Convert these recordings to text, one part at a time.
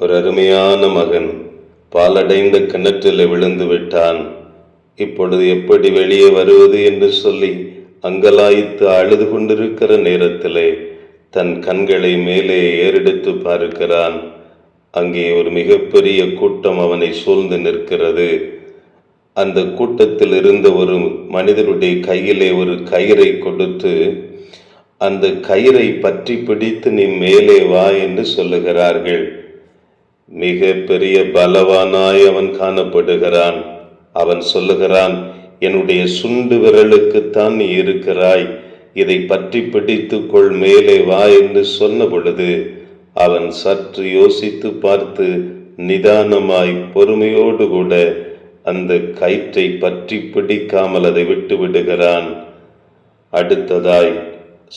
ஒரு அருமையான மகன். பாலடைந்த கிணற்றில் விழுந்து விட்டான். இப்பொழுது எப்படி வெளியே வருவது என்று சொல்லி அங்கலாய்த்து அழுது கொண்டிருக்கிற நேரத்திலே தன் கண்களை மேலே ஏறெடுத்து பார்க்கிறான். அங்கே ஒரு மிகப்பெரிய கூட்டம் அவனை சூழ்ந்து நிற்கிறது. அந்த கூட்டத்தில் இருந்த ஒரு மனிதருடைய கையிலே ஒரு கயிறை கொடுத்து அந்த கயிறை பற்றி பிடித்து நீ மேலே வா என்று சொல்லுகிறார்கள். மிக பெரிய பலவானாய் அவன் காணப்படுகிறான். அவன் சொல்லுகிறான் என்னுடைய சுண்டு விரலுக்குத்தான் நீ இருக்கிறாய். இதை பற்றி பிடித்துக்கொள் மேலே வா என்று சொன்ன பொழுது அவன் சற்று யோசித்து பார்த்து நிதானமாய் பொறுமையோடு கூட அந்த கயிற்றை பற்றி பிடிக்காமல் அதை விட்டு விடுகிறான். அடுத்ததாய்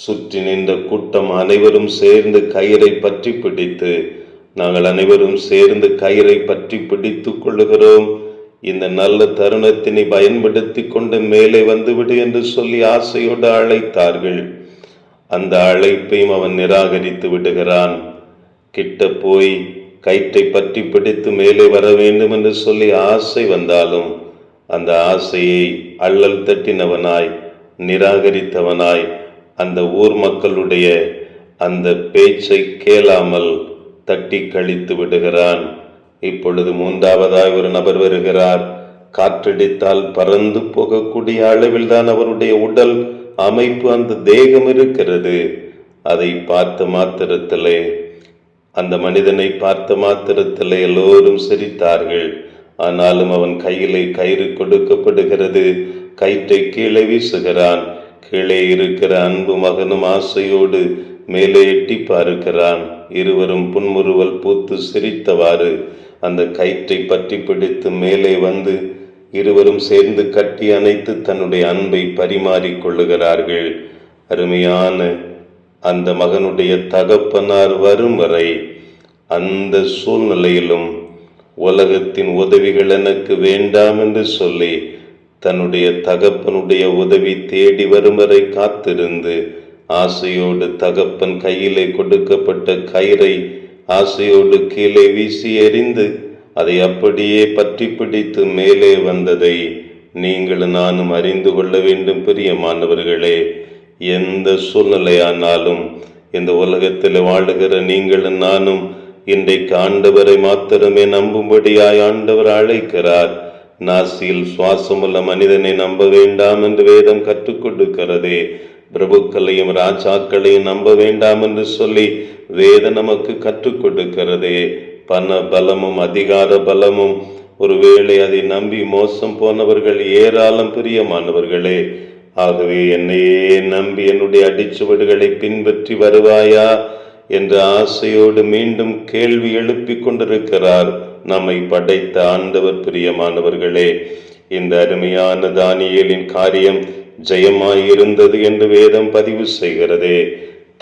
சுற்றி நின்ற கூட்டம் அனைவரும் சேர்ந்து கயிறை பற்றி பிடித்து நாங்கள் அனைவரும் சேர்ந்து கயிறை பற்றி பிடித்துக் கொள்ளுகிறோம். இந்த நல்ல தருணத்தினை பயன்படுத்தி கொண்டு மேலே வந்துவிடு என்று சொல்லி ஆசையோடு அழைத்தார்கள். அந்த அழைப்பையும் அவன் நிராகரித்து விடுகிறான். கிட்ட போய் கயிற்றை பற்றி பிடித்து மேலே வர வேண்டும் என்று சொல்லி ஆசை வந்தாலும் அந்த ஆசையை அள்ளல் தட்டினவனாய் நிராகரித்தவனாய் அந்த ஊர் மக்களுடைய அந்த பேச்சை கேளாமல் தட்டி கழித்து விடுகிறான். இப்பொழுது மூன்றாவதாய் ஒரு நபர் வருகிறார். காற்றடித்தால் பறந்து போகக்கூடிய அளவில் தான் அவருடைய உடல் அமைப்பு அந்த தேகம் இருக்கிறது. அதை பார்த்த மாத்திரத்திலே அந்த மனிதனை பார்த்த மாத்திரத்திலே எல்லோரும் சிரித்தார்கள். ஆனாலும் அவன் கையிலே கயிறு கொடுக்கப்படுகிறது. கயிற்றை கீழே வீசுகிறான். கீழே இருக்கிற அன்பு மகனும் ஆசையோடு மேலே எட்டி பார்க்கிறான். இருவரும் புன்முறுவல் பூத்து சிரித்தவாறு அந்த கயிற்றை பற்றி பிடித்து மேலே வந்து இருவரும் சேர்ந்து கட்டி அணைத்து தன்னுடைய அன்பை பரிமாறிக் கொள்ளுகிறார்கள். அருமையான அந்த மகனுடைய தகப்பனார் வரும் வரை அந்த சூழ்நிலையிலும் உலகத்தின் உதவிகள் எனக்கு வேண்டாம் என்று சொல்லி தன்னுடைய தகப்பனுடைய உதவி தேடி வரும் வரை காத்திருந்து ஆசையோடு தகப்பன் கையிலே கொடுக்கப்பட்ட கயிறை ஆசையோடு கீழே வீசி எறிந்து அதை அப்படியே பற்றி பிடித்து மேலே வந்ததை நீங்கள் நானும் அறிந்து கொள்ள வேண்டும் பிரியமானவர்களே. எந்த சூழ்நிலையானாலும் இந்த உலகத்தில் வாழுகிற நீங்களும் நானும் இன்றைக்கு ஆண்டவரை மாத்திரமே நம்பும்படியாய் ஆண்டவர் அழைக்கிறார். நாசியில் சுவாசமுள்ள மனிதனை நம்ப வேண்டாம் என்று வேதம் கற்றுக் கொடுக்கிறதே. பிரபுக்களையும் ராஜாக்களையும் நம்ப வேண்டாம் என்று சொல்லி வேத நமக்கு கற்றுக் கொடுக்கிறதே. பண பலமும் அதிகார பலமும். ஒருவேளை அதை நம்பி மோசம் போனவர்கள் ஏராளம் பிரியமானவர்களே. ஆகவே என்னையே நம்பி என்னுடைய அடிச்சுவடுகளை பின்பற்றி வருவாயா என்ற ஆசையோடு மீண்டும் கேள்வி எழுப்பிக் கொண்டிருக்கிறார் நம்மை படைத்த ஆண்டவர் பிரியமானவர்களே. இந்த அருமையான தானியலின் காரியம் ஜெயமாயிருந்தது என்று வேதம் பதிவு செய்கிறதே.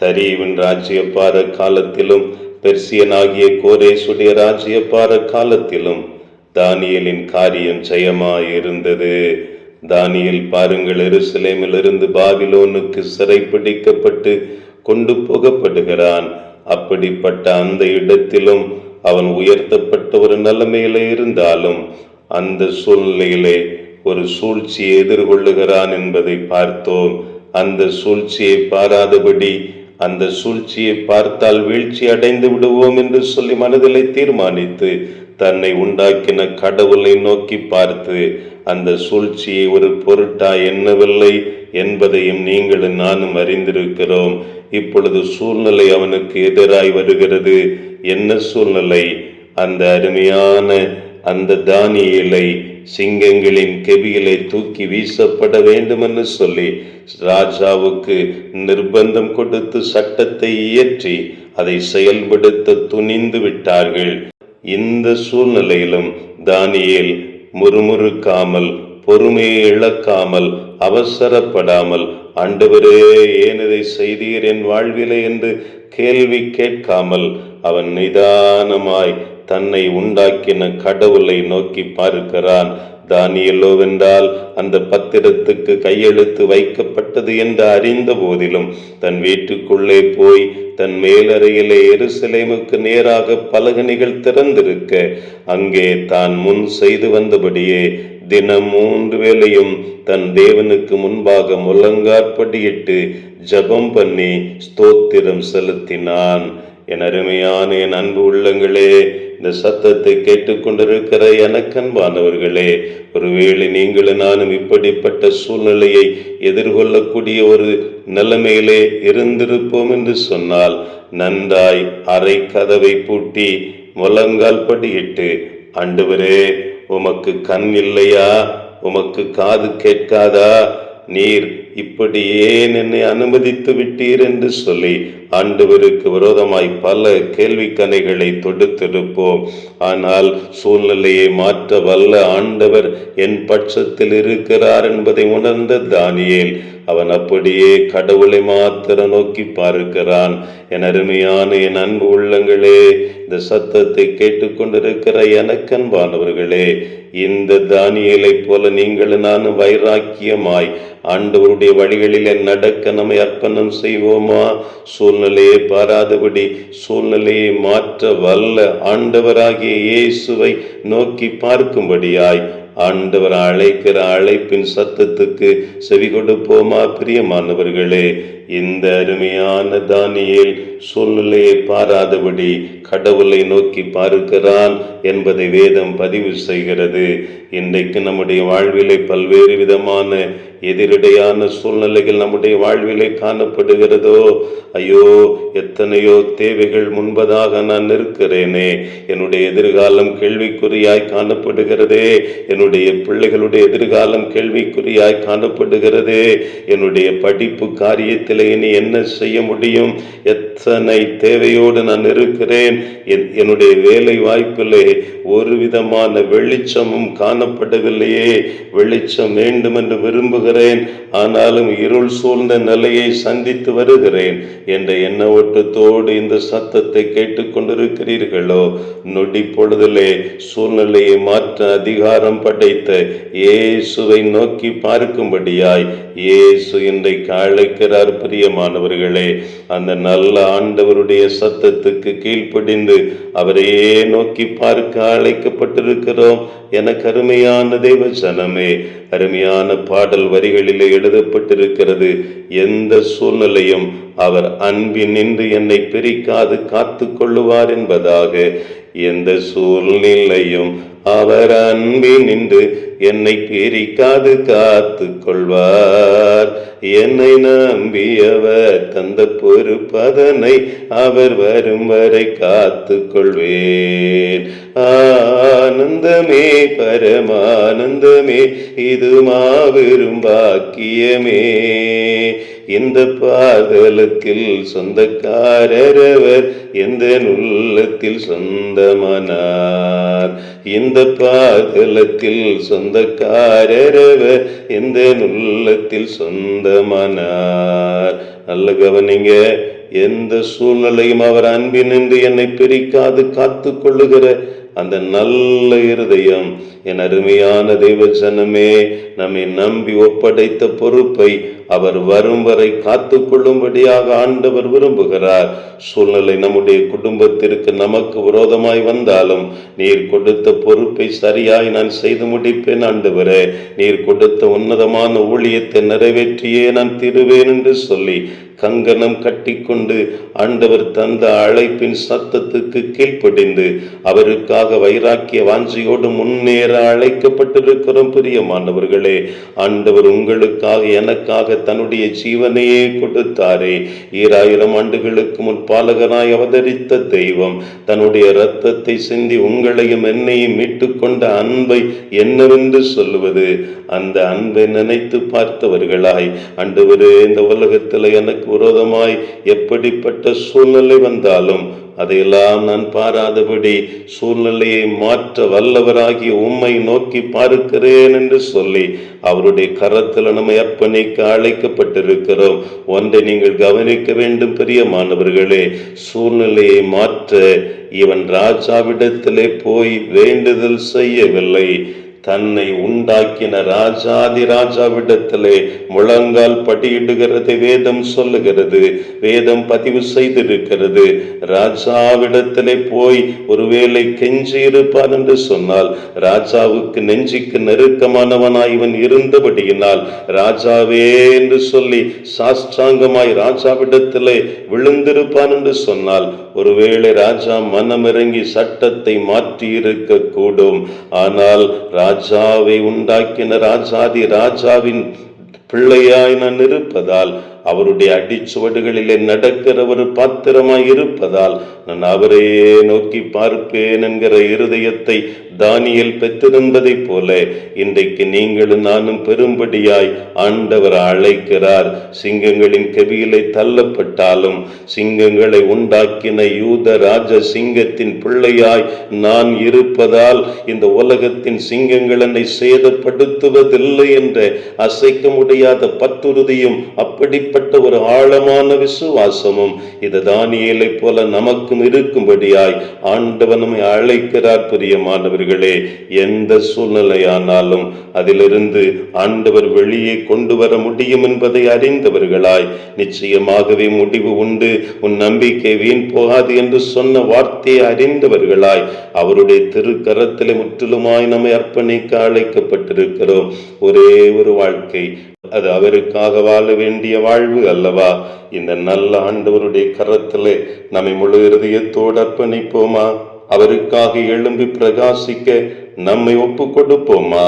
தரீவின் ராஜ்யப்பார காலத்திலும் பெர்சியனாகிய கோரேசுடைய ராஜ்யப்பார காலத்திலும் தானியலின் காரியம் ஜெயமாயிருந்தது. தானியல் பாருங்கள் எருசலேமிலிருந்து பாபிலோனுக்கு சிறைப்பிடிக்கப்பட்டு கொண்டு போகப்படுகிறான். அப்படிப்பட்ட அந்த இடத்திலும் அவன் உயர்த்தப்பட்ட ஒரு நிலைமையில இருந்தாலும் அந்த சூழ்நிலையிலே ஒரு சூழ்ச்சியை எதிர்கொள்ளுகிறான் என்பதை பார்த்தோம். அந்த சூழ்ச்சியை பாராதபடி அந்த சூழ்ச்சியை பார்த்தால் வீழ்ச்சி அடைந்து விடுவோம் என்று சொல்லி மனதிலே தீர்மானித்து தன்னை உண்டாக்கின கடவுளை நோக்கி பார்த்து அந்த சூழ்ச்சியை ஒரு பொருட்டா எண்ணவில்லை என்பதையும் நீங்களும் நானும் அறிந்திருக்கிறோம். இப்பொழுது சூழ்நிலை அவனுக்கு எதிராய் வருகிறது. என்ன சூழ்நிலை? அந்த அருமையான அந்த தானியலை சிங்கங்களின் கெபியிலே தூக்கி வீசப்பட வேண்டும் என்று சொல்லி ராஜாவுக்கு நிர்பந்தம் கொடுத்து சட்டத்தை இயற்றி அதை செயல்படுத்த துணிந்து விட்டார்கள். இந்த சூழ்நிலையிலும் தானியேல் முறுமுறுக்காமல் பொறுமையை இழக்காமல் அவசரப்படாமல் ஆண்டவரே ஏன் இதை செய்தீர்? என் வாழ்விலே? என்று கேள்வி கேட்காமல் அவன் நிதானமாய் தன்னை உண்டாக்கின கடவுளை நோக்கி பார்க்கிறான். தானியலோவென்றால் அந்த பத்திரத்துக்கு கையெழுத்து வைக்கப்பட்டது என்று அறிந்த போதிலும் தன் வீட்டுக்குள்ளே போய் தன் மேலறையிலே எருசலேமுக்கு நேராக பலகணிகள் திறந்திருக்க அங்கே தான் முன் செய்து வந்தபடியே தினம் மூன்று வேளையும் தன் தேவனுக்கு முன்பாக முழங்காற்படியிட்டு ஜெபம் பண்ணி ஸ்தோத்திரம் செலுத்தினான். என் அருமையான என் அன்பு உள்ளங்களே இந்த சத்தத்தை கேட்டுக்கொண்டிருக்கிற எனக்கன்பானவர்களே ஒருவேளை நீங்களும் நானும் இப்படிப்பட்ட சூழ்நிலையை எதிர்கொள்ளக்கூடிய ஒரு நிலைமையிலே இருந்திருப்போம் என்று சொன்னால் நன்றாய் அரை கதவை பூட்டி முழங்கால் படியிட்டு ஆண்டவரே உமக்கு கண் இல்லையா? உமக்கு காது கேட்காதா? நீர் இப்படியே என்னை அனுமதித்து விட்டீர் என்று சொல்லி ஆண்டவருக்கு விரோதமாய் பல கேள்விக்கணைகளை தொடுத்திருப்போம். ஆனால் சூழ்நிலையை மாற்ற வல்ல ஆண்டவர் என் பட்சத்தில் இருக்கிறார் என்பதை உணர்ந்த தானியேல் அவன் அப்படியே கடவுளை மாத்திர நோக்கி பார்க்கிறான். என் அருமையான என் அன்பு உள்ளங்களே இந்த சத்தத்தை கேட்டுக்கொண்டிருக்கிற எனக்கன்பானவர்களே இந்த தானியலை போல நீங்கள் நானும் வைராக்கியமாய் ஆண்டவருடைய வழிகளிலே நடக்க நம்மை அர்ப்பணம் செய்வோமா? சூழ்நிலையை பாராதபடி சூழ்நிலையை மாற்ற வல்ல ஆண்டவராகிய இயேசுவை நோக்கி பார்க்கும்படியாய் ஆண்டவர் அழைக்கிற அழைப்பின் சத்தத்துக்கு செவி கொடுப்போமா பிரியமானவர்களே? இந்த அருமையான தானியில் சூழ்நிலையை பாராதபடி கடவுளை நோக்கி பார்க்கிறான் என்பதை வேதம் பதிவு செய்கிறது. இன்றைக்கு நம்முடைய வாழ்விலை பல்வேறு விதமான எதிரடையான சூழ்நிலைகள் நம்முடைய வாழ்விலே காணப்படுகிறதோ? ஐயோ எத்தனையோ தேவைகள் முன்பதாக நான் நிற்கிறேனே. என்னுடைய எதிர்காலம் கேள்விக்குறியாய் காணப்படுகிறதே. என்னுடைய பிள்ளைகளுடைய எதிர்காலம் கேள்விக்குறியாய் காணப்படுகிறதே. என்னுடைய படிப்பு காரியத்தில் இல்லை இனி என்ன செய்ய முடியும்? எத்தனை தேவையோடு நான் இருக்கிறேன். என்னுடைய வேலை வாய்ப்பிலே ஒரு விதமான வெளிச்சமும் காணப்படவில்லையே. வெளிச்சம் வேண்டும் என்று விரும்புகிறேன். ஆனாலும் இருள் சூழ்ந்த நிலையை சந்தித்து வருகிறேன். என்ற எண்ண ஓட்டத்தோடு இந்த சத்தத்தை கேட்டுக்கொண்டிருக்கிறீர்களோ நொடி பொழுதிலே சூழ்நிலையை மாற்ற அதிகாரம் படைத்த இயேசுவை நோக்கி பார்க்கும்படியாய் இயேசு இன்றைக்கு அழைக்கிறார் பிரியமானவர்களே அந்த நல்ல ஆண்டவருடைய சத்தத்துக்கு கீழ்ப்படிந்து அவரையே நோக்கி பார்க்க அழைக்கப்பட்டிருக்கிறோம். எனக்கு அருமையான தெய்வ ஜனமே அருமையான பாடல் வரிகளிலே எழுதப்பட்டிருக்கிறது. எந்த சூழ்நிலையும் அவர் அன்பின் நின்று என்னை பிரிக்காது காத்து கொள்ளுவார் என்பதாக எந்த சூழ்நிலையும் அவர் அன்பின் நின்று என்னை பிரிக்காது காத்து கொள்வார் என்னை நம்பியவர் தந்த பொறுப்பதனை அவர் வரும் வரை காத்து கொள்வேன் ஆனந்தமே பரமானந்தமே இது மாபெரும் பாக்கியமே. இந்த பாதலத்தில் சொந்தக்காரரவர் எந்த உள்ளத்தில் சொந்தமனார்? இந்த பாதலத்தில் சொந்தக்காரரவர் எந்த உள்ளத்தில் சொந்தமனார்? நல்ல கவனிங்க எந்த சூழ்நிலையும் அவர் அன்பினின்று என்னை பிரிக்காது காத்து கொள்ளுகிற அந்த நல்ல இருதயம் என் அருமையான தெய்வ ஜனமே நம்மை நம்பி ஒப்படைத்த பொறுப்பை அவர் வரும் வரை காத்து கொள்ளும்படியாக ஆண்டவர் விரும்புகிறார். சூழ்நிலை நம்முடைய குடும்பத்திற்கு நமக்கு விரோதமாய் வந்தாலும் நீர் கொடுத்த பொறுப்பை சரியாய் நான் செய்து முடிப்பேன் ஆண்டவரே. நீர் கொடுத்த உன்னதமான ஊழியத்தை நிறைவேற்றியே நான் திருவேன் என்று சொல்லி கங்கணம் கட்டிக்கொண்டு ஆண்டவர் தந்த அழைப்பின் சத்தத்துக்கு கீழ்ப்படிந்து அவருக்காக வைராக்கிய வாஞ்சியோடு முன்னேற அழைக்கப்பட்டிருக்கிறோம் பிரியமானவர்களே. ஆண்டவர் உங்களுக்காக எனக்காக தன்னுடைய ஜீவனையே கொடுத்தாரே. ஈராயிரம் ஆண்டுகளுக்கு முன் பாலகனாய் அவதரித்த தெய்வம் தன்னுடைய இரத்தத்தை சிந்தி உங்களையும் என்னையும் மீட்டுக்கொண்ட அன்பை என்னவென்று சொல்லுவது? அந்த அன்பை நினைத்து பார்த்தவர்களாய் அண்டு இந்த உலகத்தில் எனக்கு விரோதமாய் எப்படிப்பட்ட சூழ்நிலை வந்தாலும் அதையெல்லாம் நான் பாராதபடி சூழ்நிலையை மாற்ற வல்லவராகி உம்மை நோக்கி பார்க்கிறேன் என்று சொல்லி அவருடைய கரத்தில் நம்ம அர்ப்பணிக்க அழைக்கப்பட்டிருக்கிறோம். ஒன்றை நீங்கள் கவனிக்க வேண்டும் பிரியமானவர்களே சூழ்நிலையை மாற்ற இவன் ராஜாவிடத்திலே போய் வேண்டுதல் செய்யவில்லை. தன்னை உண்டாக்கின ராஜாதி ராஜாவிடத்திலே முழங்கால் படியிடுகிறது வேதம் சொல்லுகிறது வேதம் பதிவு செய்திருக்கிறது. ராஜாவிடத்திலே போய் ஒருவேளை கெஞ்சி இருப்பான் என்று சொன்னால் ராஜாவுக்கு நெஞ்சுக்கு நெருக்கமானவனாய் இவன் இருந்தபடியினால் ராஜாவே என்று சொல்லி சாஷ்டாங்கமாய் ராஜாவிடத்திலே விழுந்திருப்பான் என்று சொன்னால் ஒருவேளை ராஜா மனமிறங்கி சட்டத்தை மாற்றியிருக்க கூடும் ஆனால் ராஜாவை உண்டாக்கின ராஜாதி ராஜாவின் பிள்ளையாய் நான் இருப்பதால் அவருடைய அடிச்சுவடுகளிலே நடக்கிற ஒரு பாத்திரமாய் இருப்பதால் நான் அவரையே நோக்கி பார்ப்பேன் என்கிற இருதயத்தை தானியல் பெற்றிருந்ததைப் போல இன்றைக்கு நீங்களும் நானும் பெரும்படியாய் ஆண்டவர் அழைக்கிறார். சிங்கங்களின் கவியிலே தள்ளப்பட்டாலும் சிங்கங்களை உண்டாக்கின யூத ராஜ சிங்கத்தின் பிள்ளையாய் நான் இருப்பதால் இந்த உலகத்தின் சிங்கங்கள் என்னை சேதப்படுத்துவதில்லை என்ற அசைக்க முடியாத பத்துறுதியும் அப்படிப்பட்ட ஒரு ஆழமான விசுவாசமும் இது தானியலை போல நமக்கும் இருக்கும்படியாய் ஆண்டவன் நம்மை அழைக்கிறார் பிரியமானவர்களே. எந்த சூழ்நிலையானாலும் அதிலிருந்து ஆண்டவர் வெளியே கொண்டு வர முடியும் என்பதை அறிந்தவர்களாய் நிச்சயமாகவே முடிவு உண்டு. உன் நம்பிக்கை வீண் போகாது என்று சொன்ன வார்த்தையை அறிந்தவர்களாய் அவருடைய திருக்கரத்திலே முற்றிலுமாய் நம்மை அர்ப்பணிக்க அழைக்கப்பட்டிருக்கிறோம். ஒரே ஒரு வாழ்க்கை அது அவருக்காக வாழ வேண்டிய வாழ்வு அல்லவா? இந்த நல்ல ஆண்டவருடைய கரத்திலே நம்மை முழு இருதயத்தோடு அர்ப்பணிப்போமா? அவருக்காக எழும்பி பிரகாசிக்க நம்மை ஒப்பு கொடுப்போமா